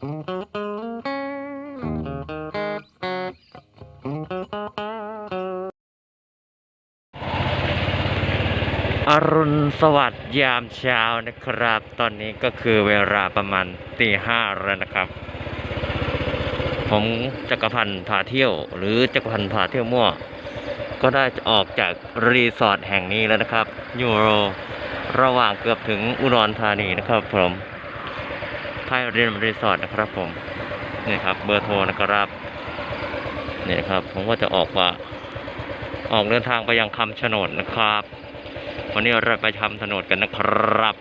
อรุณสวัสดิ์ยามเช้านะครับ ตอนนี้ก็คือเวลาประมาณตีห้าแล้วนะครับ ผมจักรพันธ์พาเที่ยว หรือจักรพันธ์พาเที่ยวมั่ว ก็ได้ออกจากรีสอร์ทแห่งนี้แล้วนะครับ อยู่ระหว่างเกือบถึงอุดรธานีนะครับผม ภายเรียนรีสอร์ทนะครับผมนี่ครับเบอร์โทรนะครับนี่ครับผมก็จะออกว่าออกเดินทางไปยังคำชะโนดนะครับ วันนี้เราไปทำถนนกันนะครับ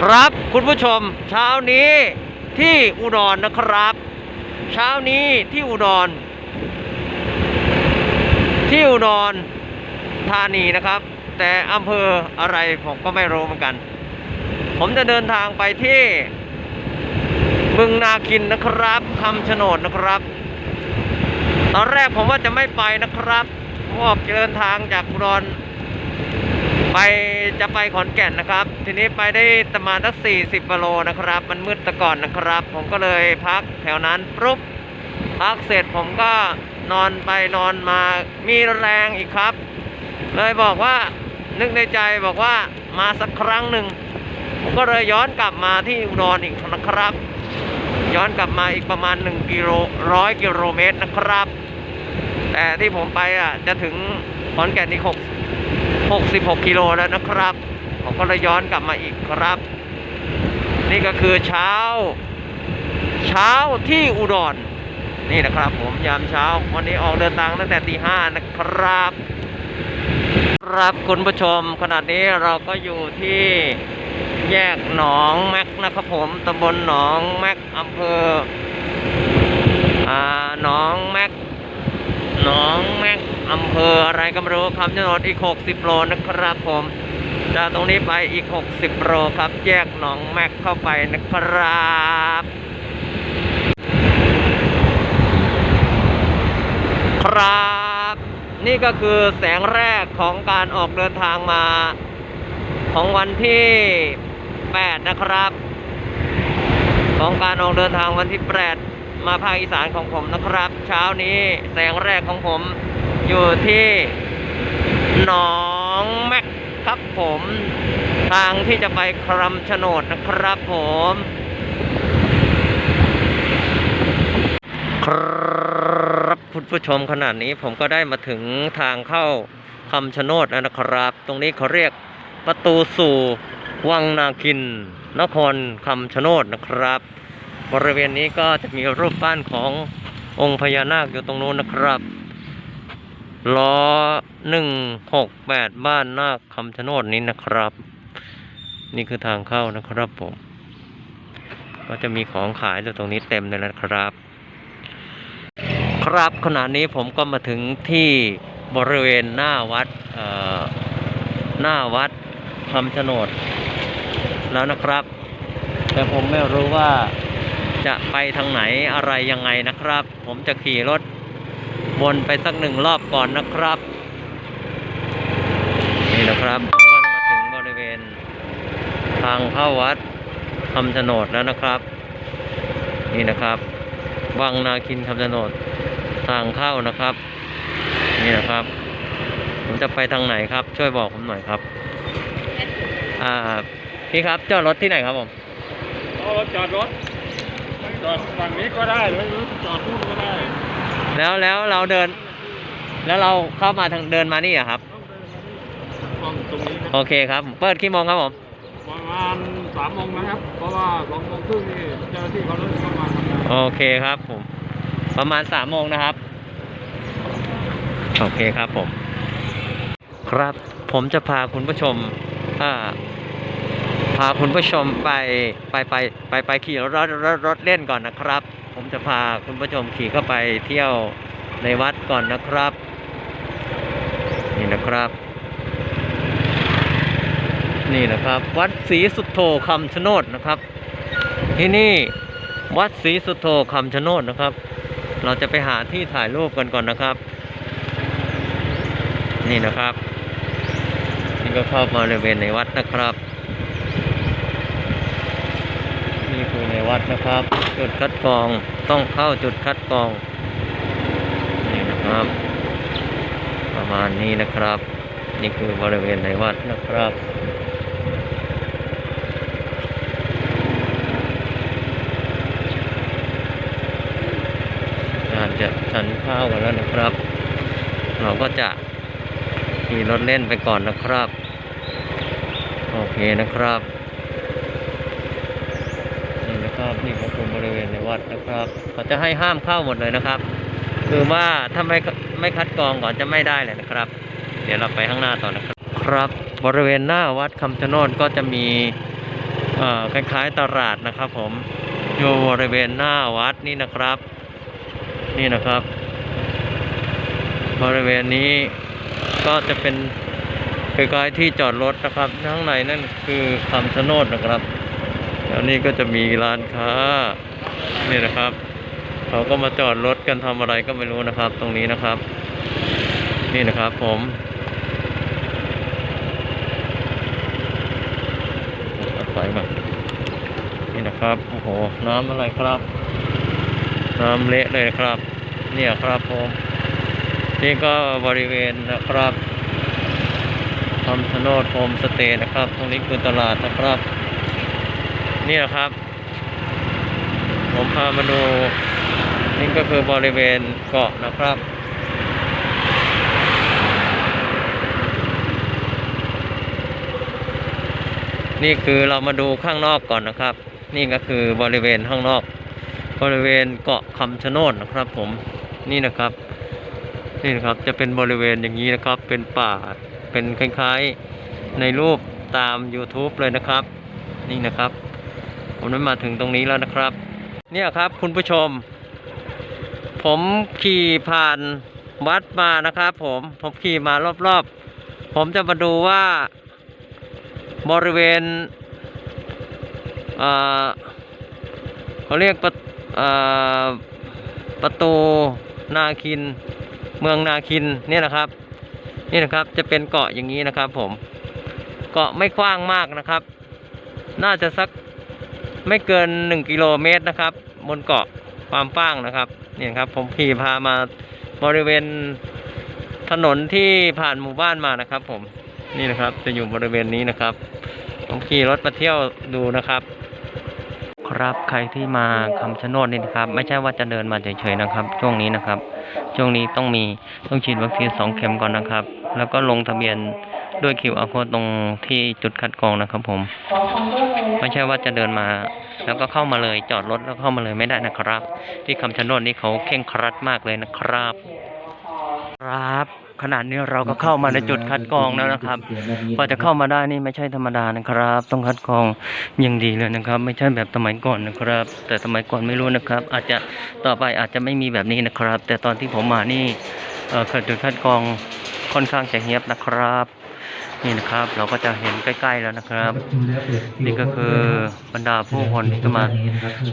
ครับคุณผู้ชมเช้านี้ที่อุดรนะครับ เช้านี้ที่อุดร ที่อุดรธานีนะครับ แต่อำเภออะไรผมก็ไม่รู้เหมือนกัน ผมจะเดินทางไปที่บึงนาคินนะครับคำชะโนดนะครับ ตอนแรกผมว่าจะไม่ไปนะครับเพราะเดินทางจากอุดรไปจะไปขอนแก่นนะครับ ทีนี้ไปได้ประมาณสัก40กิโลนะครับ มันมืดตะก่อนนะครับ ผมก็เลยพักแถวนั้นปุ๊บพักเสร็จผมก็นอนไปนอนมามีแรงอีกครับ เลยบอกว่านึกในใจบอกว่ามาสักครั้งหนึ่ง ผมก็เลยย้อนกลับมาที่อุดรอีกนะครับ ย้อนกลับมาอีกประมาณ1กิโลร้อยกิโลเมตรนะครับ แต่ที่ผมไปอะจะถึงขอนแก่นอีก6 66กิโลแล้วนะครับ ผมก็เลยย้อนกลับมาอีกครับ นี่ก็คือเช้า เช้าที่อุดรนี่นะครับ ผมยามเช้าวันนี้ออกเดินทางตั้งแต่ตีห้านะครับครับคุณผู้ชมขณะนี้เราก็อยู่ที่ แยกหนองแม็กนะครับผมตำบลหนองแม็กอำเภออ่าหนองแม็กหนองแม็กอำเภออะไรก็ไม่รู้คำชะโนดอีก 60 โลนะครับผมจากตรงนี้ไปอีก 60 โลครับ แยกหนองแม็กเข้าไปนะครับครับ นี่ก็คือแสงแรกของการออกเดินทางมาของวันที่ 8 นะครับ ของการออกเดินทางวันที่ 8 มาภาคอีสานของผมนะครับ เช้านี้แสงแรกของผมอยู่ที่หนองแม็กครับผม ทางที่จะไปครำชะโนดนะครับผมครับคุณผู้ชมขนาดนี้ผมก็ได้มาถึงทางเข้าคำชะโนดแล้วนะครับ ตรงนี้เขาเรียกประตูสู่ วังนาคิน นครคำชะโนดนะครับ บริเวณนี้ก็จะมีรูปปั้นขององค์พญานาคอยู่ตรงนู้นนะครับล้อหนึ่งหกแปดบ้านนาคคำชะโนดนี้นะครับ นี่คือทางเข้านะครับผม ก็จะมีของขายอยู่ตรงนี้เต็มเลยนะครับ ครับขณะนี้ผมก็มาถึงที่บริเวณหน้าวัดเอ่อหน้าวัดคำชะโนด แล้วนะครับ แต่ผมไม่รู้ว่าจะไปทางไหนอะไรยังไงนะครับ ผมจะขี่รถวนไปสักหนึ่งรอบก่อนนะครับ นี่นะครับก็มาถึงบริเวณ ทางเข้าวัดคำชะโนดแล้วนะครับ นี่นะครับวังนาคินคำชะโนดทางเข้านะครับ นี่นะครับ ผมจะไปทางไหนครับ ช่วยบอกผมหน่อยครับ อ่า พี่ครับจอดรถที่ไหนครับผมเอารถจอดรถจอดฝั่งนี้ก็ได้หรือจอดนู่นก็ได้แล้วแล้วเราเดิน แล้วเราเข้ามาทางเดินมานี่เหรอะครับ ต้องไปตรงนี้ครับโอเคครับผมเปิดกี่โมงครับผมประมาณสามโมงนะครับ เพราะว่าสองโมงครึ่งนี่เจ้าหน้าที่เขาเริ่มเข้ามาทำงาน โอเคครับผม ประมาณสามโมงนะครับ โอเคครับผม ครับผมจะพาคุณผู้ชมอ่า พาคุณผู้ชมไปไปไปไปไปขี่รถรถรถรถเล่นก่อนนะครับ ผมจะพาคุณผู้ชมขี่เข้าไปเที่ยวในวัดก่อนนะครับ นี่นะครับ นี่นะครับ วัดศรีสุโธคำชะโนดนะครับ ที่นี่วัดศรีสุโธคำชะโนดนะครับ เราจะไปหาที่ถ่ายรูปกันก่อนนะครับ นี่นะครับนี่ก็เข้ามาบริเวณในวัดนะครับ นี่คือใน วัดนะครับ จุดคัดกรองต้องเข้าจุดคัดกรองนี่นะครับ ประมาณนี้นะครับ นี่คือบริเวณในวัดนะครับการจะฉันข้าวกันแล้วนะครับ เราก็จะขี่รถเล่นไปก่อนนะครับ โอเคนะครับ นี่ครับนี่ก็คือบริเวณในวัดนะครับเขาจะให้ห้ามเข้าหมดเลยนะครับ คือว่าถ้าไม่ไม่คัดกรองก่อนจะไม่ได้เลยนะครับ เดี๋ยวเราไปข้างหน้าต่อนะครับ ครับบริเวณหน้าวัดคำชะโนดก็จะมีคล้ายๆตลาดนะครับ ผมอยู่บริเวณหน้าวัดนี่นะครับ นี่นะครับ บริเวณนี้ก็จะเป็นคล้ายๆที่จอดรถนะครับข้างในนั่นคือคำชะโนดนะครับ แล้วนี่ก็จะมีร้านค้า นี่นะครับ เขาก็มาจอดรถกันทำอะไรก็ไม่รู้นะครับ ตรงนี้นะครับ นี่นะครับผมไฟมานี่นะครับโอ้โหน้ำอะไรครับ น้ำเละเลยครับ เนี่ยครับผมนี่ก็บริเวณนะครับคำชะโนดโฮมสเตย์นะครับ ตรงนี้คือตลาดนะครับ นี่นะครับ ผมพามาดูนี่ก็คือบริเวณเกาะนะครับ นี่คือเรามาดูข้างนอกก่อนนะครับ นี่ก็คือบริเวณข้างนอก บริเวณเกาะคำชะโนดนะครับ ผมนี่นะครับ นี่นะครับจะเป็นบริเวณอย่างนี้นะครับ เป็นป่าเป็นคล้ายๆในรูปตาม YouTube เลยนะครับ นี่นะครับ ผมได้นมาถึงตรงนี้แล้วนะครับ เนี่ยครับคุณผู้ชม ผมขี่ผ่านวัดมานะครับ ผมผมขี่มารอบๆ ผมจะมาดูว่าบริเวณเขาเรียกประประตูนาคิน เมืองนาคินเนี่ยนะครับ นี่นะครับจะเป็นเกาะอย่างนี้นะครับ ผมเกาะไม่กว้างมากนะครับ น่าจะสัก ไม่เกินหนึ่งกิโลเมตรนะครับ บนเกาะความกว้างนะครับนี่ครับ ผมขี่พามาบริเวณถนนที่ผ่านหมู่บ้านมานะครับ ผมนี่นะครับจะอยู่บริเวณนี้นะครับ ผมขี่รถมาเที่ยวดูนะครับ ครับใครที่มาคำชะโนดนี่นะครับ ไม่ใช่ว่าจะเดินมาเฉยๆนะครับ ช่วงนี้นะครับ ช่วงนี้ต้องมีต้องฉีดวัคซีนสองเข็มก่อนนะครับ แล้วก็ลงทะเบียน ด้วยคิวอาโคตรงที่จุดคัดกรองนะครับ ผม ไม่ใช่ว่าจะเดินมา แล้วก็เข้ามาเลยจอดรถแล้วเข้ามาเลยไม่ได้นะครับ ที่คำชะโนดนี่เขาเข่งครัดมากเลยนะครับ ครับขนาดนี้เราก็เข้ามาในจุดคัดกรองแล้วนะครับกว่าจะเข้ามาได้นี่ไม่ใช่ธรรมดานะครับ ต้องคัดกรองอย่างดีเลยนะครับ ไม่ใช่แบบสมัยก่อนนะครับ แต่สมัยก่อนไม่รู้นะครับ อาจจะต่อไปอาจจะไม่มีแบบนี้นะครับ แต่ตอนที่ผมมานี่เอ่อจุดคัดกรองค่อนข้างจะเงียบนะครับ นี่นะครับเราก็จะเห็นใกล้ ๆแล้วนะครับ นี่ก็คือบรรดาผู้คนที่จะมา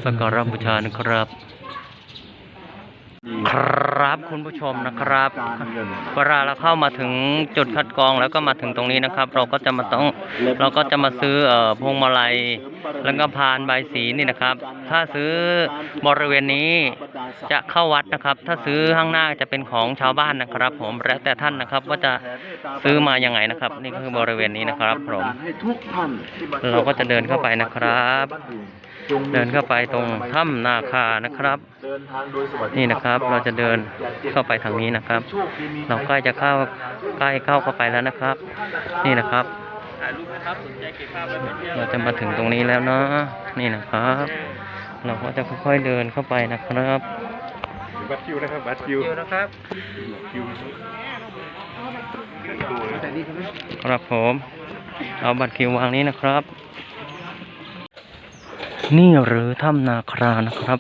สักการะบูชานะครับ ครับคุณผู้ชมนะครับ เวลาเราเข้ามาถึงจุดคัดกรองแล้วก็มาถึงตรงนี้นะครับ เราก็จะมาต้องเราก็จะมาซื้อเอ่อพวงมาลัยแล้วก็พานใบายสีนี่นะครับ ถ้าซื้อบริเวณนี้จะเข้าวัดนะครับ ถ้าซื้อข้างหน้าจะเป็นของชาวบ้านนะครับ ผมแล้วแต่ท่านนะครับว่าจะซื้อมายังไงนะครับ นี่ก็คือบริเวณนี้นะครับผมให้ทุกท่านที่มเราก็จะเดินเข้าไปนะครับจงมี เดินเข้าไปตรงถ้ำนาคานะครับเดินทางโดยสวัสดิภาพนี่นะครับเราจะเดินเข้าไปทางนี้นะครับโชคดีมีเราใกล้จะเข้าใกล้เข้าเข้าไปแล้วนะครับ นี่นะครับเราจะมาถึงตรงนี้แล้วเนาะนี่นะครับ เราก็จะค่อยๆเดินเข้าไปนะครับบัตรคิวนะครับบัตรคิวนะครับคิวครับผม เอาบัตรคิววางนี้นะครับ นี่หรือถ้ำนาครานะครับ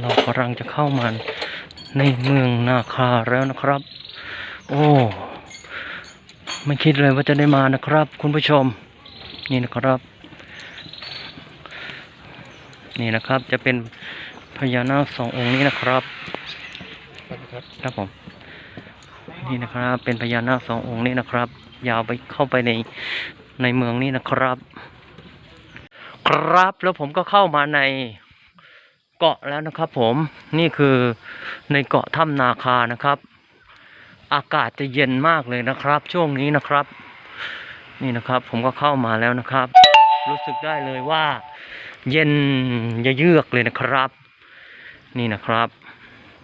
เรากำลังจะเข้ามาในเมืองนาคาแล้วนะครับ โอ้ไม่คิดเลยว่าจะได้มานะครับ คุณผู้ชม นี่นะครับ นี่นะครับจะเป็นพญานาคสององค์นี้นะครับครับผมนี่นะครับ เป็นพญานาคสององค์นี้นะครับ ยาวไปเข้าไปในในเมืองนี้นะครับ ครับ แล้วผมก็เข้ามาในเกาะแล้วนะครับ ผมนี่คือในเกาะถ้ำนาคานะครับ อากาศจะเย็นมากเลยนะครับ ช่วงนี้นะครับ นี่นะครับ ผมก็เข้ามาแล้วนะครับ รู้สึกได้เลยว่า เย็นเยือกเลยนะครับ นี่นะครับ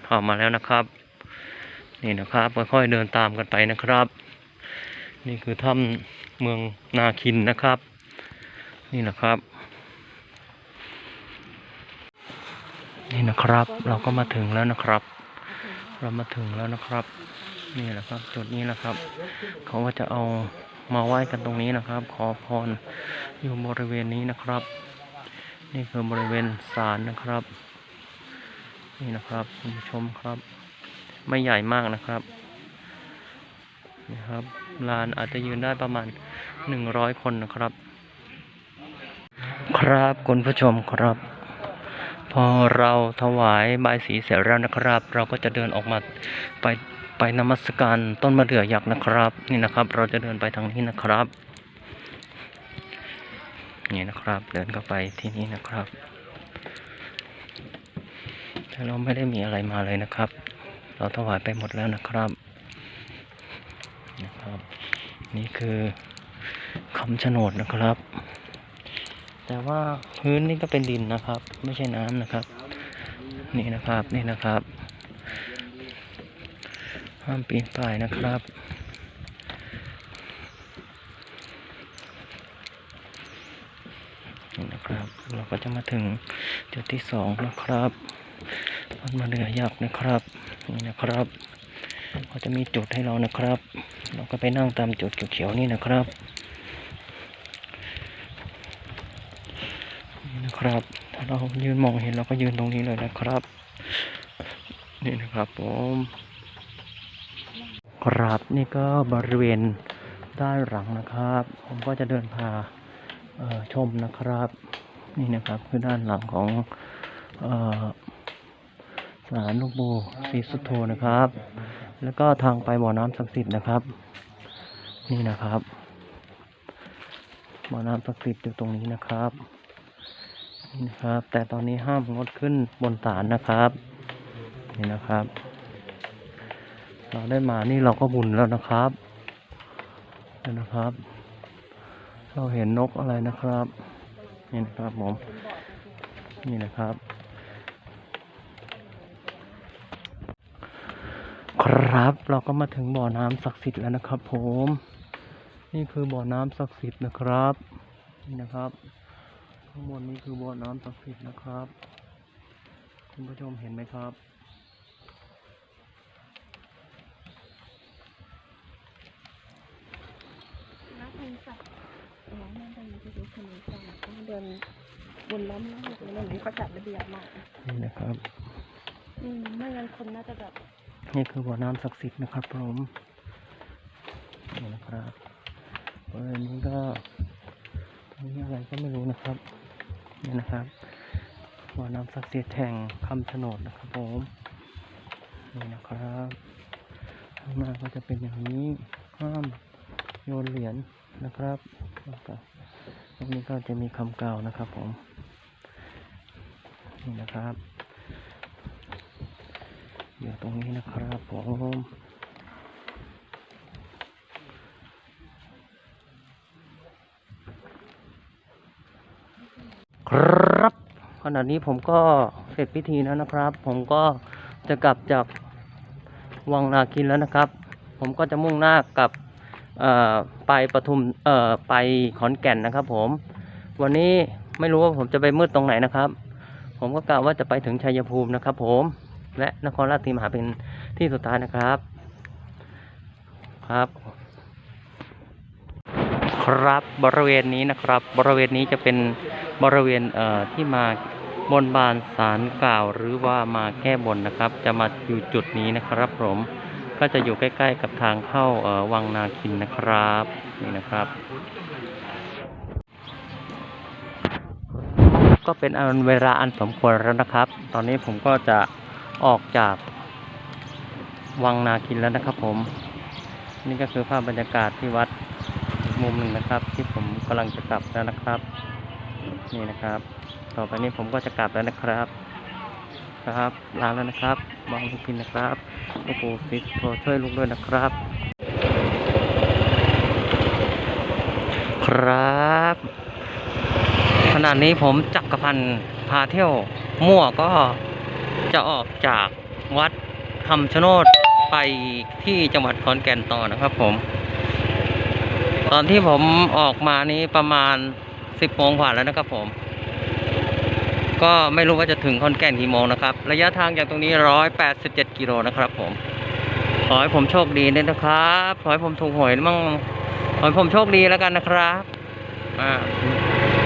เข้ามาแล้วนะครับ นี่นะครับค่อยๆเดินตามกันไปนะครับ นี่คือถ้ำเมืองนาคินนะครับ นี่นะครับ นี่นะครับ เราก็มาถึงแล้วนะครับ เรามาถึงแล้วนะครับ นี่แหละครับ จุดนี้นะครับ เขาก็จะเอามาไหว้กันตรงนี้นะครับ ขอพรอยู่บริเวณนี้นะครับ นี่คือบริเวณศาลนะครับ นี่นะครับคุณผู้ชมครับ ไม่ใหญ่มากนะครับนี่ครับลานอาจจะยืนได้ประมาณหนึ่งร้อยคนนะครับ ครับคุณผู้ชมครับ อเราถวายบายสีเสร็จแล้วนะครับ เราก็จะเดินออกมาไปไปนมัสการต้นมะเดื่อยักษ์นะครับ นี่นะครับ เราจะเดินไปทางนี้นะครับ นี่นะครับ เดินเข้าไปที่นี่นะครับแต่เราไม่ได้มีอะไรมาเลยนะครับ เราถวายไปหมดแล้วนะครับนะครับ นี่คือคำชะโนดนะครับ แต่ว่าพื้นนี่ก็เป็นดินนะครับ ไม่ใช่น้ำนะครับ นี่นะครับนี่นะครับห้ามปีนป่ายนะครับนี่นะครับ เราก็จะมาถึงจุดที่สองนะครับต้นมะเดื่อยักษ์นะครับนี่นะครับก็จะมีจุดให้เรานะครับ เราก็ไปนั่งตามจุดเขียวๆนี่นะครับ นะครับ ถ้าเรายืนมองเห็นเราก็ยืนตรงนี้เลยนะครับ นี่นะครับผมครับนี่ก็บริเวณด้านหลังนะครับ ผมก็จะเดินพาชมนะครับ นี่นะครับคือด้านหลังของเอ่อศาลลูกปูศรีสุโธนะครับ แล้วก็ทางไปบ่อน้ำศักดิ์สิทธิ์นะครับ นี่นะครับบ่อน้ำศักดิ์สิทธิ์อยู่ตรงนี้นะครับ นี่นะครับ แต่ตอนนี้ห้ามงดขึ้นบนศาลนะครับ นี่นะครับ เราได้มานี่เราก็บุญแล้วนะครับนี่นะครับ เราเห็นนกอะไรนะครับ นี่นะครับผม นี่นะครับ ครับเราก็มาถึงบ่อน้ำศักดิ์สิทธิ์แล้วนะครับ ผม นี่คือบ่อน้ำศักดิ์สิทธิ์นะครับ นี่นะครับ ข้างบนนี้คือบ่อน้ำศักดิ์สิทธิ์นะครับ คุณผู้ชมเห็นไหมครับ นักพันสัตว์น้องนั่นไปที่ดูคนนี้ก่อนต้องเดินบนล้อมรอบเลยอย่างนี้เขาจัดระเบียบมากนี่นะครับ อืมไม่งั้นคนน่าจะแบบนี่คือบ่อน้ำศักดิ์สิทธิ์นะครับผมนี่นะครับบริเวณนี้ก็ตรงนี้อะไรก็ไม่รู้นะครับ นี่นะครับบ่อน้ำศักดิ์สิทธิ์แห่งคำชะโนดนะครับผมนี่นะครับข้างหน้าก็จะเป็นอย่างนี้ห้ามโยนเหรียญนะครับแล้วก็ตรงนี้ก็จะมีคำกล่าวนะครับผมนี่นะครับ อยู่ตรงนี้นะครับผม ครับขณะนี้ผมก็เสร็จพิธีแล้วนะครับ ผมก็จะกลับจากวังนาคินแล้วนะครับ ผมก็จะมุ่งหน้ากลับไปปทุมไปขอนแก่นนะครับ ผม วันนี้ไม่รู้ว่าผมจะไปมืดตรงไหนนะครับ ผมก็กล่าวว่าจะไปถึงชัยภูมินะครับ ผม และนครราชสีมาเป็นที่สุดท้ายนะครับ ครับ ครับบริเวณนี้นะครับ บริเวณนี้จะเป็นบริเวณเอ่อที่มาบนบานสารกล่าวหรือว่ามาแก้บนนะครับ จะมาอยู่จุดนี้นะครับผมก็จะอยู่ใกล้ ๆ กับทางเข้าเอ่อวังนาคินนะครับนี่นะครับ ก็เป็นอันเวลาอันสมควรแล้วนะครับ ตอนนี้ผมก็จะออกจากวังนาคินแล้วนะครับผม นี่ก็คือภาพบรรยากาศที่วัด มุมหนึ่งนะครับ ที่ผมกำลังจะกลับแล้วนะครับ นี่นะครับ ต่อไปนี้ผมก็จะกลับแล้วนะครับครับลาแล้วนะครับมองทุกทินนะครับโอ้โหฟิสโทช่วยลูกด้วยนะครับ ครับ ขณะนี้ผมจักรพันธ์พาเที่ยวมั่วก็จะออกจากวัดคำชะโนดไปที่จังหวัดขอนแก่นต่อนะครับผม ตอนที่ผมออกมานี้ประมาณสิบโมงกว่าแล้วนะครับผม ก็ไม่รู้ว่าจะถึงขอนแก่นกี่โมงนะครับ ระยะทางจากตรงนี้ร้อยแปดสิบเจ็ดกิโลนะครับผม ขอให้ผมโชคดีด้วยนะครับ ขอให้ผมถูกหวยมั่งขอให้ผมโชคดีแล้วกันนะครับอ่า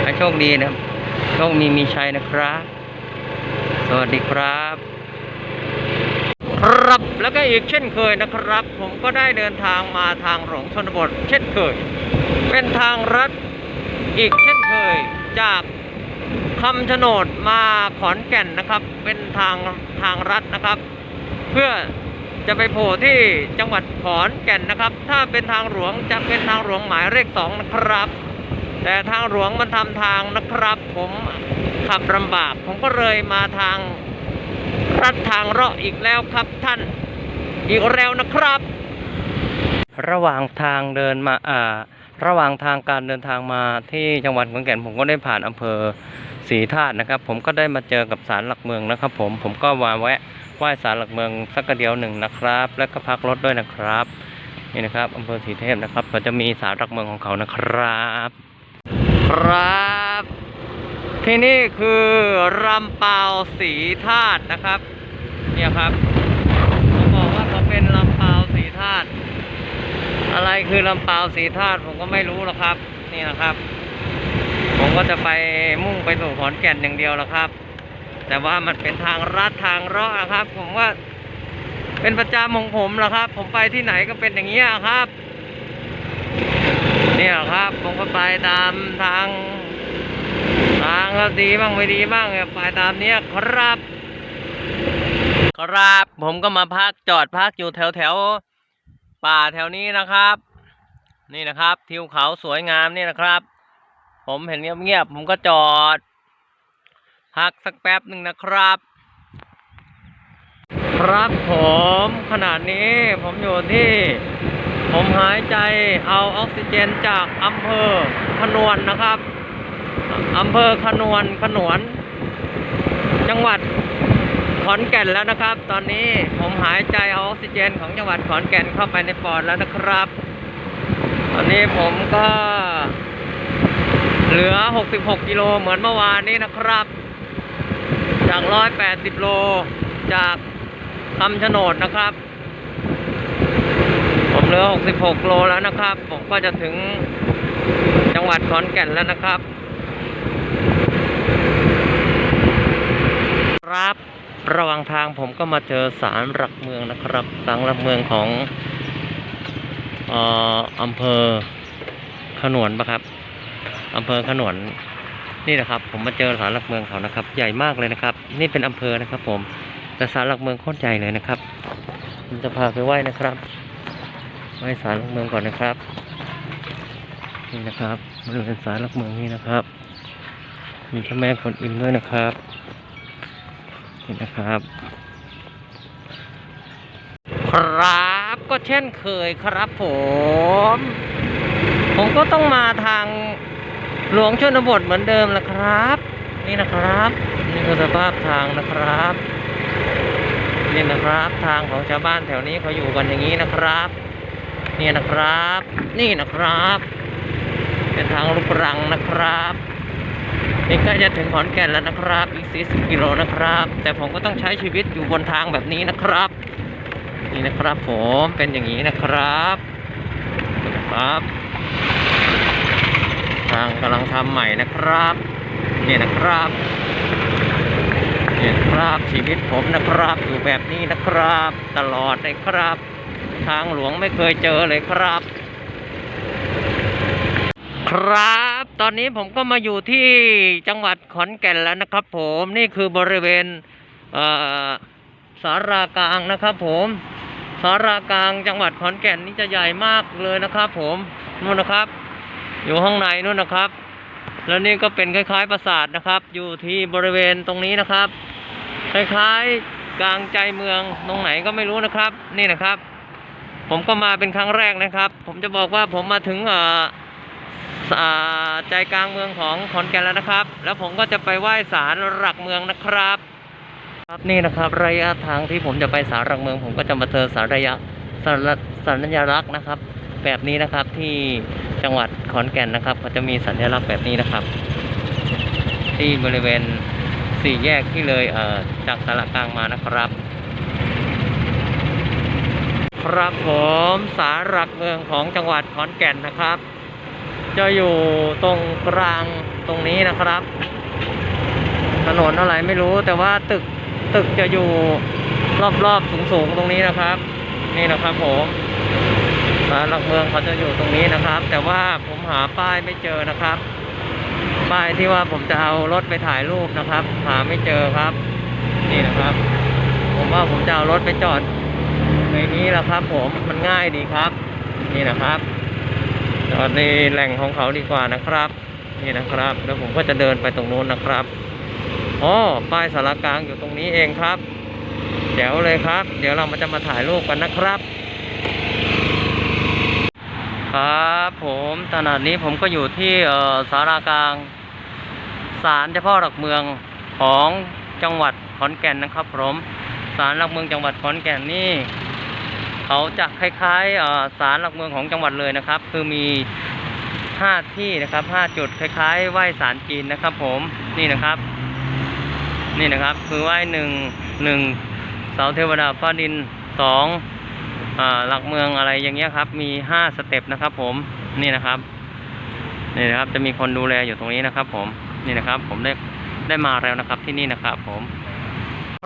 ให้โชคดีนะครับโชคมีมีชัยนะครับ สวัสดีครับ ครับ แล้วก็อีกเช่นเคยนะครับ ผมก็ได้เดินทางมาทางหลวงชนบท เช่นเคย เป็นทางรัฐอีกเช่นเคยจากคำชะโนดมาขอนแก่นนะครับ เป็นทางทางรัฐนะครับ เพื่อจะไปโผล่ที่จังหวัดขอนแก่นนะครับ ถ้าเป็นทางหลวงจะเป็นทางหลวงหมายเลขสองนะครับ แต่ทางหลวงมันทำทางนะครับ ผมขับลำบากผมก็เลยมาทาง รัดทางเลาะอีกแล้วครับท่านอีกแล้วนะครับ ระหว่างทางเดินมาอ่าระหว่างทางการเดินทางมาที่จังหวัดขอนแก่นผมก็ได้ผ่านอำเภอศรีธาตุนะครับ ผมก็ได้มาเจอกับศาลหลักเมืองนะครับ ผมผมก็มาแวะไหว้ศาลหลักเมืองสักกระเดียวหนึ่งนะครับ แล้วก็พักรถด้วยนะครับนี่นะครับอำเภอศรีเทพนะครับก็จะมีศาลหลักเมืองของเขานะครับ ครับ ที่นี่คือรำเปาศรีธาตุนะครับ เนี่ยครับเขาบอกว่าเขาเป็นลำเปาศรีธาตุอะไรคือลำเปาศรีธาตุผมก็ไม่รู้หรอกครับ นี่นะครับ ผมก็จะไปมุ่งไปสู่ขอนแก่นอย่างเดียวแล้วครับ แต่ว่ามันเป็นทางลัดทางเลาะนะครับ ผมว่าเป็นประจำของผมแหละครับ ผมไปที่ไหนก็เป็นอย่างนี้ยครับ เนี่ยครับ ผมก็ไปตามทางางก็ดีบ้างไม่ดีบ้างเนี่ยไปตามเนี้ยครับ ครับผมก็มาพักจอดพักอยู่แถวแถวป่าแถวนี้นะครับ นี่นะครับทิวเขาสวยงามนี่นะครับ ผมเห็นเงียบๆผมก็จอด พักสักแป๊บหนึ่งนะครับ ครับผมขนาดนี้ผมอยู่ที่ผมหายใจเอาออกซิเจนจากอำเภอขนวนนะครับ อำเภอขนวนขนวน จังหวัดขอนแก่นแล้วนะครับ ตอนนี้ผมหายใจเอาออกซิเจนของจังหวัดขอนแก่นเข้าไปในปอดแล้วนะครับ ตอนนี้ผมก็เหลือ 66 กิโลเหมือนเมื่อวานนี้นะครับ จาก 180 โล จากคำชะโนดนะครับ ผมเหลือ 66 โลแล้วนะครับ ผมก็จะถึงจังหวัดขอนแก่นแล้วนะครับ ครับ ระหว่างทางผมก็มาเจอศาลหลักเมืองนะครับศาลหลักเมืองของอ่ออำเภอขนวนปะครับอำเภอขนวนนี่นะครับ ผมมาเจอศาลหลักเมืองเขานะครับ ใหญ่มากเลยนะครับ นี่เป็นอำเภอนะครับ ผมแต่ศาลหลักเมืองโคตรใหญ่เลยนะครับผมจะพาไปไหว้นะครับไหว้ศาลหลักเมืองก่อนนะครับนี่นะครับบริเวณศาลหลักเมืองนี่นะครับ มีพระแม่กวนอิมด้วยนะครับ นี่นะครับ ครับก็เช่นเคยครับผม ผมก็ต้องมาทางหลวงชนบทเหมือนเดิมแหละครับ นี่นะครับ นี่คือสภาพทางนะครับ นี่นะครับทางของชาวบ้านแถวนี้เขาอยู่กันอย่างนี้นะครับ นี่นะครับ นี่นะครับ เป็นทางลูกรังนะครับ นี่ใกล้จะถึงขอนแก่นแล้วนะครับ อีก 40 กิโลนะครับ แต่ผมก็ต้องใช้ชีวิตอยู่บนทางแบบนี้นะครับ นี่นะครับผมเป็นอย่างนี้นะครับนะครับ ทางกำลังทำใหม่นะครับนี่นะครับนี่นะครับชีวิตผมนะครับอยู่แบบนี้นะครับ ตลอดเลยครับ ทางหลวงไม่เคยเจอเลยครับ ครับ ตอนนี้ผมก็มาอยู่ที่จังหวัดขอนแก่นแล้วนะครับ ผมนี่คือบริเวณเสารากลางนะครับ ผมสารากลางจังหวัดขอนแก่นนี่จะใหญ่มากเลยนะครับ ผมนู่นนะครับ อยู่ข้างในนู่นนะครับ แล้วนี่ก็เป็นคล้าย ๆปราสาทนะครับ อยู่ที่บริเวณตรงนี้นะครับ คล้ายๆกลางใจเมืองตรงไหนก็ไม่รู้นะครับ นี่นะครับ ผมก็มาเป็นครั้งแรกนะครับ ผมจะบอกว่าผมมาถึงเอ่ออ่า ใจกลางเมืองของขอนแก่นแล้วนะครับ แล้วผมก็จะไปไหว้ศาลหลักเมืองนะครับ ครับนี่นะครับ ระยะทางที่ผมจะไปศาลหลักเมือง ผมก็จะมาเจอสารระยะสารสัญลักษณ์นะครับ แบบนี้นะครับที่จังหวัดขอนแก่นนะครับเขาจะมีสัญลักษณ์แบบนี้นะครับ ที่บริเวณสี่แยกที่เลยเอ่อจากสารกลางมานะครับ ครับผมสารหลักเมืองของจังหวัดขอนแก่นนะครับ จะอยู่ตรงกลางตรงนี้นะครับ ถนนอะไรไม่รู้แต่ว่าตึกตึกจะอยู่รอบๆสูงๆตรงนี้นะครับ นี่นะครับผมสารหลักเมืองเขาจะอยู่ตรงนี้นะครับ แต่ว่าผมหาป้ายไม่เจอนะครับ ป้ายที่ว่าผมจะเอารถไปถ่ายรูปนะครับ หาไม่เจอครับ นี่นะครับ ผมว่าผมจะเอารถไปจอดในนี้แหละครับ ผมมันง่ายดีครับ นี่นะครับ จอดในแหล่งของเขาดีกว่านะครับ นี่นะครับแล้วผมก็จะเดินไปตรงนู้นนะครับอ๋อป้ายสารกลางอยู่ตรงนี้เองครับแจ๋ยวเลยครับ เดี๋ยวเรามาจะมาถ่ายรูปกันนะครับ ครับผมขณะนี้ผมก็อยู่ที่เออสารากลางศาลเจ้าพ่อหลักเมืองของจังหวัดขอนแก่นนะครับผมศาลหลักเมืองจังหวัดขอนแก่นนี่ เขาจะคล้ายๆศาลหลักเมืองของจังหวัดเลยนะครับ คือมีห้าที่นะครับห้าจุดคล้ายๆไหว้ศาลจีนนะครับ ผมนี่นะครับ นี่นะครับ คือไหว้หนึ่งหนึ่งเสาเทวดาฟ้าดินสองหลักเมืองอะไรอย่างเงี้ยครับ มีห้าสเต็ปนะครับ ผมนี่นะครับนี่นะครับจะมีคนดูแลอยู่ตรงนี้นะครับ ผมนี่นะครับ ผมได้ได้มาแล้วนะครับที่นี่นะครับ ผม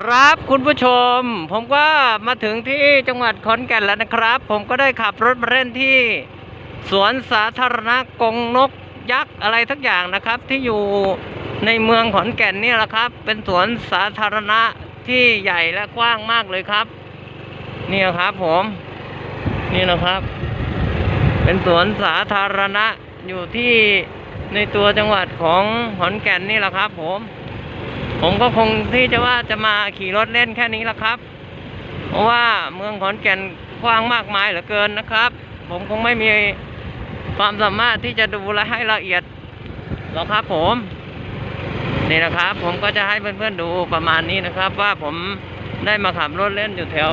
ครับคุณผู้ชม ผมก็มาถึงที่จังหวัดขอนแก่นแล้วนะครับ ผมก็ได้ขับรถมาเล่นที่ สวนสาธารณะกงนกยักษ์อะไรทักอย่างนะครับ ที่อยู่ในเมืองขอนแก่นนี่แหละครับ เป็นสวนสาธารณะที่ใหญ่และกว้างมากเลยครับ นี่ครับผม นี่นะครับ เป็นสวนสาธารณะอยู่ที่ในตัวจังหวัดของขอนแก่นนี่แหละครับ ผม ผมก็คงที่จะว่าจะมาขี่รถเล่นแค่นี้ละครับ เพราะว่าเมืองขอนแก่นกว้างมากมายเหลือเกินนะครับ ผมคงไม่มีความสามารถที่จะดูและให้ละเอียดหรอกครับผม นี่นะครับ ผมก็จะให้เพื่อนๆดูประมาณนี้นะครับ ว่าผมได้มาขับรถเล่นอยู่แถว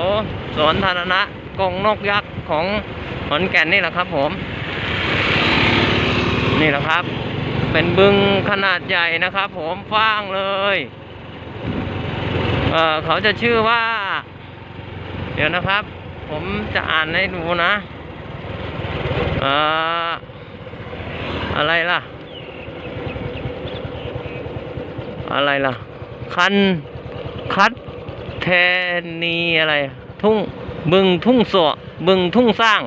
สวนธารณะกงนกยักษ์ของขอนแก่นนี่แหละครับผม นี่แหละครับ เป็นบึงขนาดใหญ่นะครับ ผมกว้างเลยเออเขาจะชื่อว่า เดี๋ยวนะครับ ผมจะอ่านให้ดูนะเอออะไรล่ะ อะไรล่ะ คันคัดแทนีอะไร ทุ่งบึงทุ่งสวบึงทุ่งสร้าง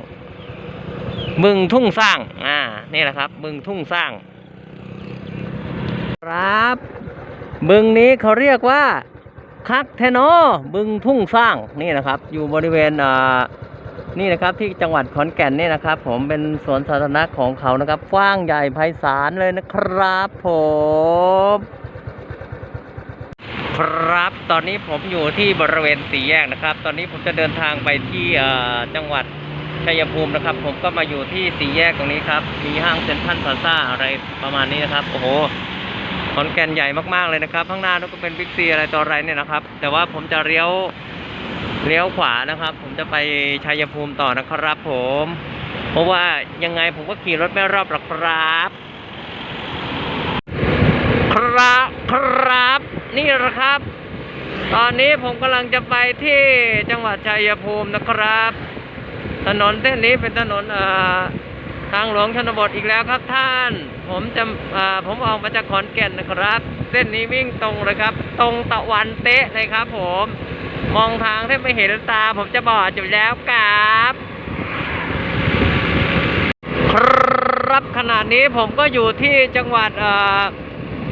บึงทุ่งสร้าง อ่า นี่แหละครับ บึงทุ่งสร้าง ครับ บึงนี้เขาเรียกว่าคักเทโนบึงทุ่งสร้างนี่นะครับ อยู่บริเวณอ่านี่นะครับที่จังหวัดขอนแก่นนี่นะครับ ผมเป็นสวนสาธารณะของเขานะครับกว้างใหญ่ไพศาลเลยนะครับผมครับ ตอนนี้ผมอยู่ที่บริเวณสี่แยกนะครับ ตอนนี้ผมจะเดินทางไปที่จังหวัดชัยภูมินะครับ ผมก็มาอยู่ที่สี่แยกตรงนี้ครับ มีห้างเซ็นทรัลพลาซ่าอะไรประมาณนี้นะครับ โอ้โห ขอนแก่นใหญ่มากๆเลยนะครับข้างหน้าก็เป็นบิ๊กซีอะไรต่ออะไรเนี่ยนะครับ แต่ว่าผมจะเลี้ยวเลี้ยวขวานะครับ ผมจะไปชัยภูมิต่อนะครับผม เพราะว่ายังไงผมก็ขี่รถไม่รอบหรอกครับ ครับครับ นี่แหละครับ ตอนนี้ผมกำลังจะไปที่จังหวัดชัยภูมินะครับ ถนนเส้นนี้เป็นถนนเอ่อ ทางหลวงชนบทอีกแล้วครับท่าน ผมจะผมออกมาจากขอนแก่นนะครับ เส้นนี้วิ่งตรงเลยครับ ตรงตะวันเตะเลยครับ ผม มองทางแทบไม่เห็นตา ผมจะบอดอยู่แล้วครับครับขณะนี้ผมก็อยู่ที่จังหวัดอ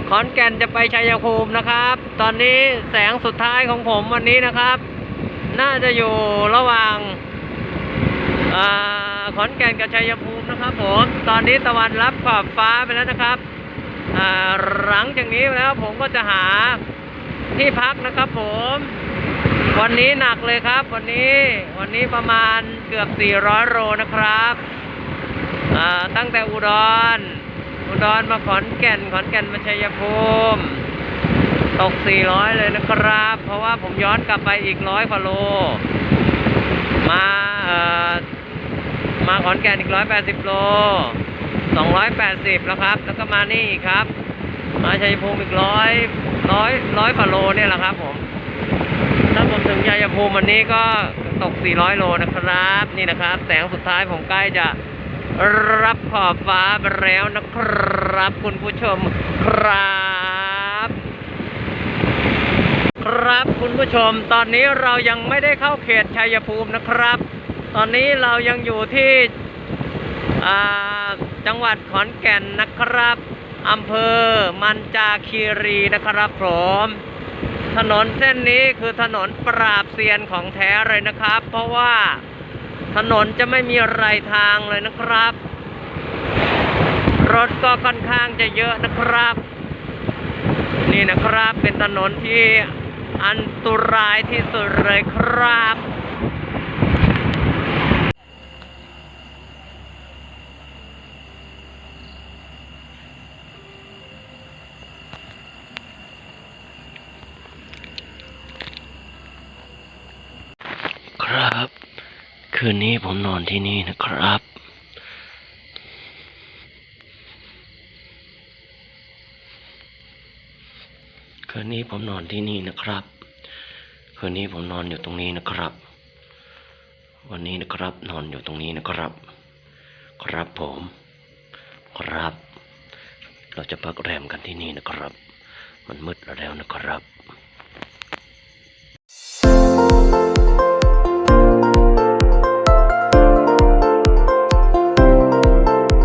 ขอนแก่นจะไปชัยภูมินะครับ ตอนนี้แสงสุดท้ายของผมวันนี้นะครับ น่าจะอยู่ระหว่างอขอนแก่นกับชัยภูมิ นะครับผม ตอนนี้ตะวันรับขอบฟ้าไปแล้วนะครับหลังจากนี้แล้วผมก็จะหาที่พักนะครับผม วันนี้หนักเลยครับ วันนี้วันนี้ประมาณเกือบ 400 โลนะครับตั้งแต่อุดร อุดรมาขอนแก่น ขอนแก่นมาชัยภูมิตก 400 เลยนะครับ เพราะว่าผมย้อนกลับไปอีกร้อยกว่าโล มา มาขอนแก่นอีก180โล280แล้วครับ แล้วก็มานี่อีกครับ มาชัยภูมิอีกร้อยร้อยร้อยกว่าโลเนี่ยแหละครับผมถ้าผมถึงชัยภูมิวันนี้ก็ตก 400 โลนะครับ นี่นะครับ แสงสุดท้ายผมใกล้จะรับขอบฟ้าไปแล้วนะครับ คุณผู้ชมครับ ครับคุณผู้ชม ตอนนี้เรายังไม่ได้เข้าเขตชัยภูมินะครับ ตอนนี้เรายังอยู่ที่จังหวัดขอนแก่นนะครับอำเภอมันจาคีรีนะครับผม ถนนเส้นนี้คือถนนปราบเซียนของแท้เลยนะครับ เพราะว่าถนนจะไม่มีไรทางเลยนะครับ รถก็ค่อนข้างจะเยอะนะครับ นี่นะครับเป็นถนนที่อันตรายที่สุดเลยครับ คืนนี้ผมนอนที่นี่นะครับ คืนนี้ผมนอนที่นี่นะครับ คืนนี้ผมนอนอยู่ตรงนี้นะครับ วันนี้นะครับนอนอยู่ตรงนี้นะครับ ครับผม ครับ เราจะพักแรมกันที่นี่นะครับ มันมืดแล้วนะครับ